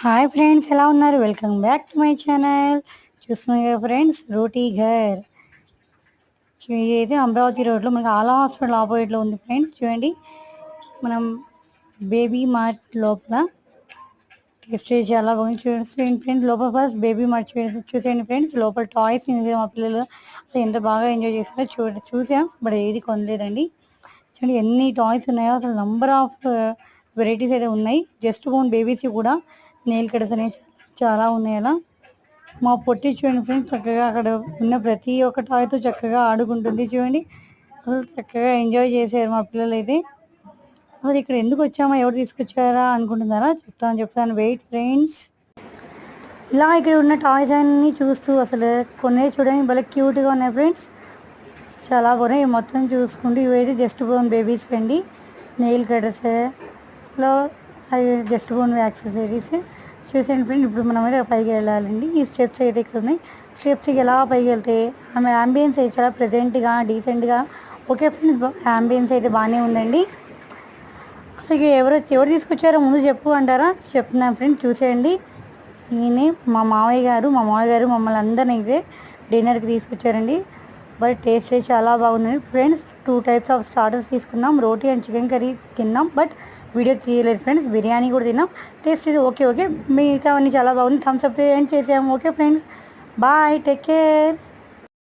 Hi friends ఎలా ఉన్నారు? Welcome back to my channel చూస్తున్నారు ఫ్రెండ్స్ రోటీ ఘర్ ఇది అమరావతి రోడ్లో మనకి ఆలా హాస్పిటల్ ఆపోజిట్లో ఉంది ఫ్రెండ్స్ చూడండి. మనం బేబీ మార్ట్ లోపల స్టేజ్ చాలా బాగుంది చూసేయండి ఫ్రెండ్స్ లోపల ఫస్ట్ బేబీ మార్ట్ చూసేయండి ఫ్రెండ్స్ లోపల టాయ్స్ మా పిల్లలు అసలు ఎంత బాగా ఎంజాయ్ చేస్తారో చూ చూసాం. బట్ ఏది కొనలేదండి. చూడండి ఎన్ని టాయ్స్ ఉన్నాయో. అసలు నంబర్ ఆఫ్ వెరైటీస్ అయితే ఉన్నాయి. జస్ట్ ఓన్ బేబీస్ కూడా నెయిల్ కట్స్ అనేవి చాలా ఉన్నాయి అలా. మా పొట్టి చూడండి ఫ్రెండ్స్ చక్కగా అక్కడ ఉన్న ప్రతి ఒక్క టాయ్తో చక్కగా ఆడుకుంటుంది చూడండి. అసలు చక్కగా ఎంజాయ్ చేశారు మా పిల్లలు అయితే అసలు ఇక్కడ ఎందుకు వచ్చామా ఎవరు తీసుకొచ్చారా అనుకుంటున్నారా? చెప్తాను చెప్తాను. వెయిట్ ఫ్రెండ్స్ ఇలా ఇక్కడ ఉన్న టాయ్స్ అన్ని చూస్తూ అసలు కొన్ని చూడండి. భలే క్యూట్గా ఉన్నాయి ఫ్రెండ్స్. చాలా బాగున్నాయి. మొత్తం చూసుకుంటూ ఇవైతే జస్ట్ బోన్ బేబీస్ అండి. నెయిల్ కటర్స్ ఇలా అది జస్ట్ బోన్ యాక్సెసరీస్ చూసాను ఫ్రెండ్. ఇప్పుడు మనం అయితే పైకి వెళ్ళాలండి. ఈ స్టెప్స్ అయితే ఇక్కడ ఉన్నాయి. స్టెప్స్కి ఎలా పైకి వెళ్తే ఆమె అంబియన్స్ అయితే చాలా ప్రెజెంట్గా డీసెంట్గా ఓకే ఫ్రెండ్స్ అంబియన్స్ అయితే బాగానే ఉందండి. అసలు ఎవరు ఎవరు తీసుకొచ్చారో ముందు చెప్పు అంటారా? చెప్తున్నాను ఫ్రెండ్ చూసేయండి. ఈయన మా మావయ్య గారు మా మావయ్య గారు మమ్మల్ని అందరినీ అయితే డిన్నర్కి తీసుకొచ్చారండి. బట్ టేస్ట్ అయితే చాలా బాగుంది friends two types of starters తీసుకున్నాం రోటీ అండ్ చికెన్ కర్రీ తిన్నాం. బట్ వీడియో తీయలేదు ఫ్రెండ్స్ బిర్యానీ కూడా తిన్నాం. టేస్ట్ ఇది ఓకే ఓకే మిగతా అన్నీ చాలా బాగుంది. థమ్స్అప్ ఎండ్ చేసాము? Okay friends bye take care